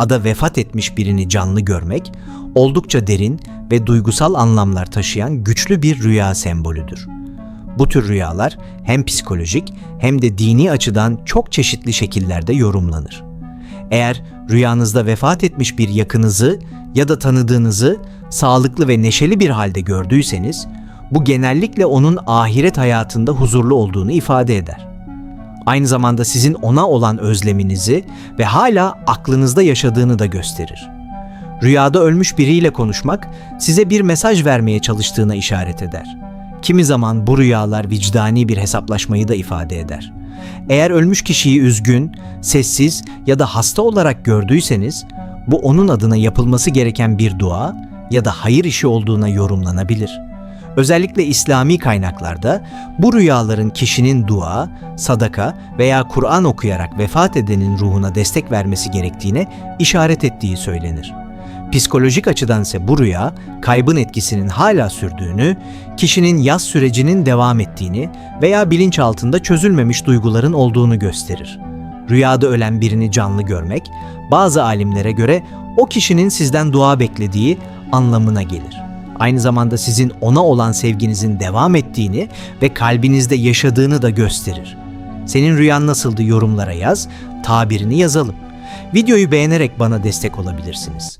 rüyada vefat etmiş birini canlı görmek oldukça derin ve duygusal anlamlar taşıyan güçlü bir rüya sembolüdür. Bu tür rüyalar hem psikolojik hem de dini açıdan çok çeşitli şekillerde yorumlanır. Eğer rüyanızda vefat etmiş bir yakınızı ya da tanıdığınızı sağlıklı ve neşeli bir halde gördüyseniz, bu genellikle onun ahiret hayatında huzurlu olduğunu ifade eder. Aynı zamanda sizin ona olan özleminizi ve hala aklınızda yaşadığını da gösterir. Rüyada ölmüş biriyle konuşmak size bir mesaj vermeye çalıştığına işaret eder. Kimi zaman bu rüyalar vicdani bir hesaplaşmayı da ifade eder. Eğer ölmüş kişiyi üzgün, sessiz ya da hasta olarak gördüyseniz, bu onun adına yapılması gereken bir dua ya da hayır işi olduğuna yorumlanabilir. Özellikle İslami kaynaklarda bu rüyaların kişinin dua, sadaka veya Kur'an okuyarak vefat edenin ruhuna destek vermesi gerektiğine işaret ettiği söylenir. Psikolojik açıdan ise bu rüya kaybın etkisinin hala sürdüğünü, kişinin yaz sürecinin devam ettiğini veya bilinçaltında çözülmemiş duyguların olduğunu gösterir. Rüyada ölen birini canlı görmek, bazı alimlere göre o kişinin sizden dua beklediği anlamına gelir. Aynı zamanda sizin ona olan sevginizin devam ettiğini ve kalbinizde yaşadığını da gösterir. Senin rüyan nasıldı yorumlara yaz, tabirini yazalım. Videoyu beğenerek bana destek olabilirsiniz.